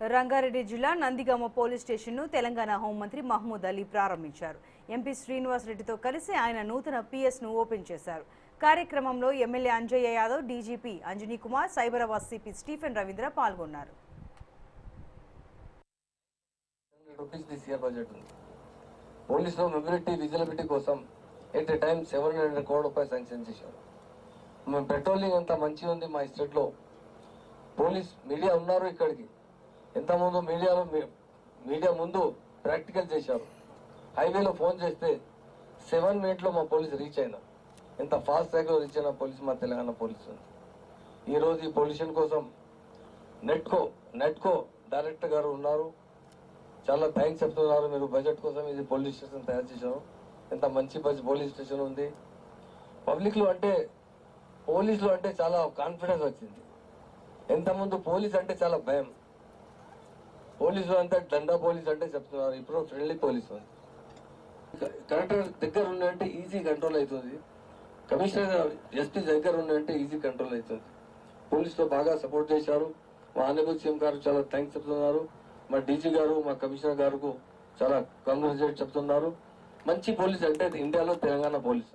రంగారెడ్డి జిల్లా నందిగామ పోలీస్ స్టేషన్ను తెలంగాణ హోంమంత్రి మహమూద్ అలీ ప్రారంభించారు. ఎంపీ శ్రీనివాసరెడ్డితో కలిసి ఆయన నూతన పిఎస్ను ఓపెన్ చేశారు. కార్యక్రమంలో MLA Anjaiah Yadav DGP Anjani Kumar Cyberabad CP Stephen Ravindra పాల్గొన్నారు. పోలీసులో మొబిలిటీ విజిలబిలిటీ కోసం at time seven hundred crore రూపాయలు శాంక్షన్ చేశారు. మేము పెట్రోలింగ్ అంత మంచిగా ఉంది మా స్టేట్లో. పోలీస్ మీడియా ఉన్నారు ఇక్కడికి. ఇంతకుముందు మీడియాలో మీ- మీడియా ముందు ప్రాక్టికల్ చేశారు. హైవేలో ఫోన్ చేస్తే సెవెన్ మినిట్లో మా పోలీస్ రీచ్ అయినా. ఎంత ఫాస్ట్ ట్రాక్లో రీచ్ అయిన పోలీస్ మా తెలంగాణ పోలీస్ ఉంది ఈరోజు ఈ పొల్యూషన్ కోసం నెట్కో నెట్కో డైరెక్టర్ గారు ఉన్నారు. చాలా థ్యాంక్స్ చెప్తున్నారు. మీరు బడ్జెట్ కోసం ఇది పోలీస్ స్టేషన్ తయారు చేశారు. ఎంత మంచి బడ్జెట్ పోలీస్ స్టేషన్ ఉంది. పబ్లిక్లో అంటే పోలీసులు అంటే చాలా కాన్ఫిడెన్స్ వచ్చింది. ఎంతమంది పోలీస్ అంటే చాలా భయం. పోలీసు అంటే దండా పోలీస్ అంటే చెప్తున్నారు. ఇప్పుడు ఫ్రెండ్లీ పోలీస్ ఉంది కలెక్టర్ దగ్గర ఉన్నంటే ఈజీ కంట్రోల్ అవుతుంది. కమిషనర్ ఎస్పీ దగ్గర ఉన్నంటే ఈజీ కంట్రోల్ అవుతుంది. పోలీసులో బాగా సపోర్ట్ చేశారు. మా ఆనబుల్ సీఎం గారు చాలా థ్యాంక్స్ చెప్తున్నారు. మా డీజీ గారు మా కమిషనర్ గారు చాలా కంగ్రాచులేట్ చెప్తున్నారు. మంచి పోలీస్ అంటే ఇండియాలో తెలంగాణ పోలీస్.